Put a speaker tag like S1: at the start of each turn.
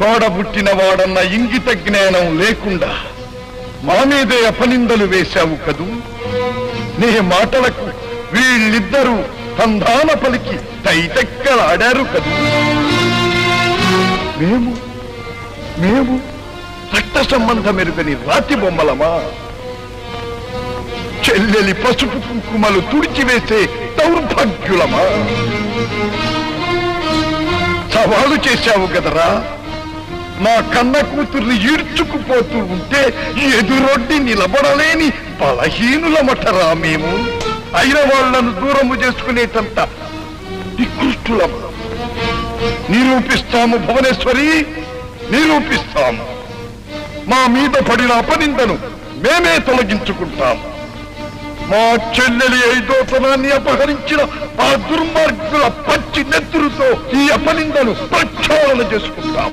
S1: తోడబుట్టిన వాడన్న ఇంగిత జ్ఞానం లేకుండా మా మీదే అపనిందలు వేశావు కదూ? నీ మాటలకు వీళ్ళిద్దరూ తందాన పలికి తైతెక్కలాడారు కదూ? మేము మేము రక్త సంబంధం ఎరుగని రాతి బొమ్మలమా? చెల్లెలి పసుపు కుంకుమలు తుడిచివేసే దౌర్భాగ్యులమా? సవాలు చేశావు కదరా? మా కన్న కూతుర్ని ఈడ్చుకుపోతూ ఉంటే ఎదురొడ్డి నిలబడలేని బలహీనులమటరా మేము. అయిన వాళ్ళను దూరము చేసుకునేటంత నికృష్టులం నిరూపిస్తాము భువనేశ్వరి నిరూపిస్తాము. మా మీద పడిన అపనిందను మేమే తొలగించుకుంటాము. మా చెల్లెలి ఐదోతనాన్ని అపహరించిన ఆ దుర్మార్గుల పచ్చి నెత్తురుతో ఈ అపనిందను ప్రక్షాళన చేసుకుంటాం